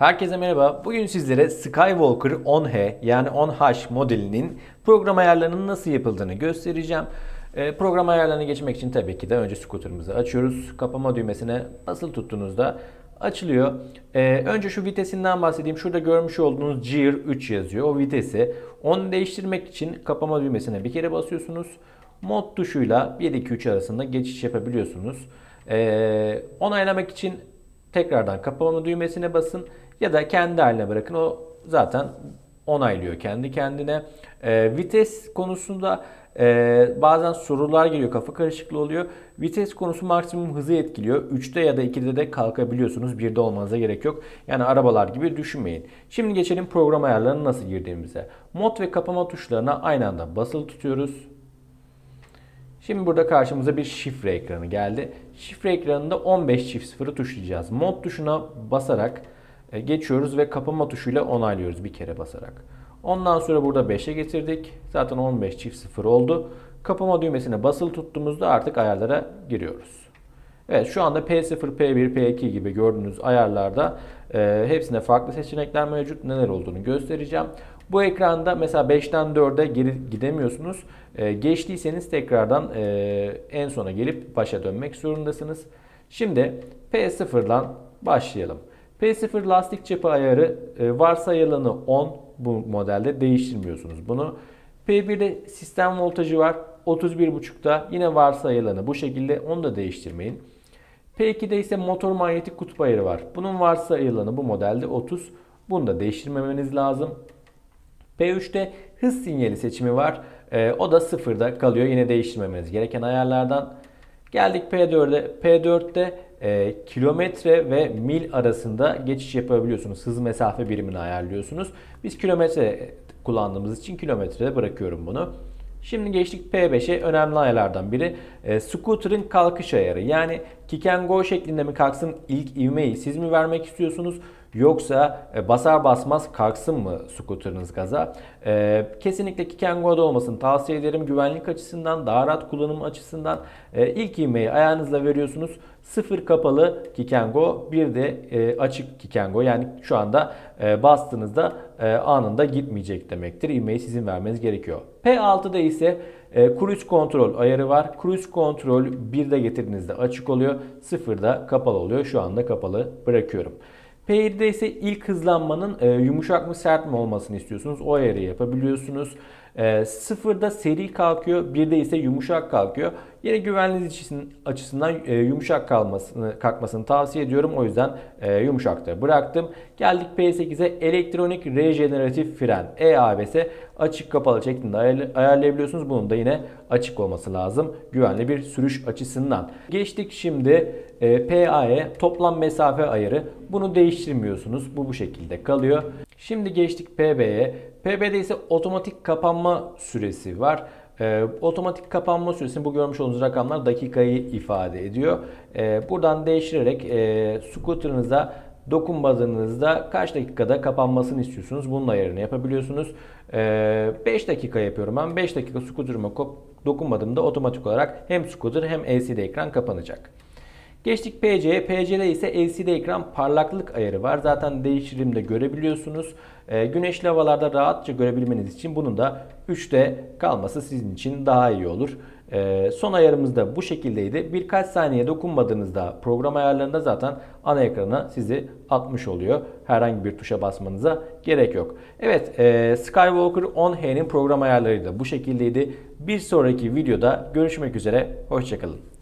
Herkese merhaba. Bugün sizlere Skywalker 10H yani 10H modelinin program ayarlarının nasıl yapıldığını göstereceğim. Ee, program ayarlarına geçmek için tabii ki de önce scooter'ımızı açıyoruz. Kapama düğmesine basılı tuttuğunuzda açılıyor. Ee, önce şu vitesinden bahsedeyim. Şurada görmüş olduğunuz Gear 3 yazıyor. O vitesi. Onu değiştirmek için kapama düğmesine bir kere basıyorsunuz. Mod tuşuyla 1-2-3 arasında geçiş yapabiliyorsunuz. Ee, onaylamak için tekrardan kapama düğmesine basın ya da kendi haline bırakın. O zaten onaylıyor kendi kendine. Ee, vites konusunda e, bazen sorular geliyor, kafa karışıklığı oluyor. Vites konusu maksimum hızı etkiliyor. 3'te ya da 2'de de kalkabiliyorsunuz. 1'de olmanıza gerek yok. Yani arabalar gibi düşünmeyin. Şimdi geçelim program ayarlarını nasıl girdiğimize. Mod ve kapama tuşlarına aynı anda basılı tutuyoruz. Şimdi burada karşımıza bir şifre ekranı geldi. Şifre ekranında 15 çift sıfırı tuşlayacağız. Mod tuşuna basarak e, geçiyoruz ve kapama tuşuyla onaylıyoruz bir kere basarak. Ondan sonra burada 5'e getirdik. Zaten 15 çift sıfır oldu. Kapama düğmesine basılı tuttuğumuzda artık ayarlara giriyoruz. Evet şu anda P0, P1, P2 gibi gördüğünüz ayarlarda e, hepsinde farklı seçenekler mevcut. Neler olduğunu göstereceğim. Bu ekranda mesela 5'ten 4'e geri gidemiyorsunuz. E, geçtiyseniz tekrardan e, en sona gelip başa dönmek zorundasınız. Şimdi P0'dan başlayalım. P0 lastik cephe ayarı e, varsayılanı 10 bu modelde değiştirmiyorsunuz bunu. P1'de sistem voltajı var. 31.5'ta yine varsayılanı bu şekilde onu da değiştirmeyin. P2'de ise motor manyetik kutup ayarı var. Bunun varsayılanı bu modelde 30. Bunu da değiştirmemeniz lazım. P3'te hız sinyali seçimi var. Ee, o da sıfırda kalıyor. Yine değiştirmemeniz gereken ayarlardan. Geldik P4'e. P4'te e, kilometre ve mil arasında geçiş yapabiliyorsunuz. Hız mesafe birimini ayarlıyorsunuz. Biz kilometre kullandığımız için kilometrede bırakıyorum bunu. Şimdi geçtik P5'e önemli ayarlardan biri. E, scooter'ın kalkış ayarı. Yani kick and go şeklinde mi kalksın ilk ivmeyi siz mi vermek istiyorsunuz? Yoksa e, basar basmaz kalksın mı scooter'ınız gaza? E, kesinlikle kick and go'da olmasını tavsiye ederim. Güvenlik açısından, daha rahat kullanım açısından e, ilk ivmeyi ayağınızla veriyorsunuz. Sıfır kapalı kick and go, bir de e, açık kick and go. Yani şu anda e, bastığınızda e, anında gitmeyecek demektir. İvmeyi sizin vermeniz gerekiyor. P6'da ise e, cruise kontrol ayarı var. Cruise kontrol 1'de getirdiğinizde açık oluyor. 0'da kapalı oluyor. Şu anda kapalı bırakıyorum. P7'de ise ilk hızlanmanın e, yumuşak mı sert mi olmasını istiyorsunuz. O ayarı yapabiliyorsunuz. E, sıfırda seri kalkıyor, 1'de ise yumuşak kalkıyor. Yine güvenliğiniz açısından e, yumuşak kalmasını kalkmasını tavsiye ediyorum. O yüzden e, yumuşakta bıraktım. Geldik P8'e elektronik rejeneratif fren EABS açık kapalı şeklinde ayarlayabiliyorsunuz. Bunun da yine açık olması lazım. Güvenli bir sürüş açısından. Geçtik şimdi e, PA'ye toplam mesafe ayarı. Bunu değiştirmiyorsunuz. Bu bu şekilde kalıyor. Şimdi geçtik PB'ye. PB'de ise otomatik kapanma süresi var. Ee, otomatik kapanma süresini bu görmüş olduğunuz rakamlar dakikayı ifade ediyor. Ee, buradan değiştirerek e, scooter'ınıza dokunmadığınızda kaç dakikada kapanmasını istiyorsunuz. Bunun ayarını yapabiliyorsunuz. Ee, 5 dakika yapıyorum ben. 5 dakika scooter'ıma dokunmadığımda otomatik olarak hem scooter hem LCD ekran kapanacak. Geçtik PC'ye. PC'de ise LCD ekran parlaklık ayarı var. Zaten değiştirimde görebiliyorsunuz. Ee, güneşli havalarda rahatça görebilmeniz için bunun da 3'te kalması sizin için daha iyi olur. Ee, son ayarımız da bu şekildeydi. Birkaç saniye dokunmadığınızda program ayarlarında zaten ana ekrana sizi atmış oluyor. Herhangi bir tuşa basmanıza gerek yok. Evet e, Skywalker 10H'nin program ayarları da bu şekildeydi. Bir sonraki videoda görüşmek üzere. Hoşçakalın.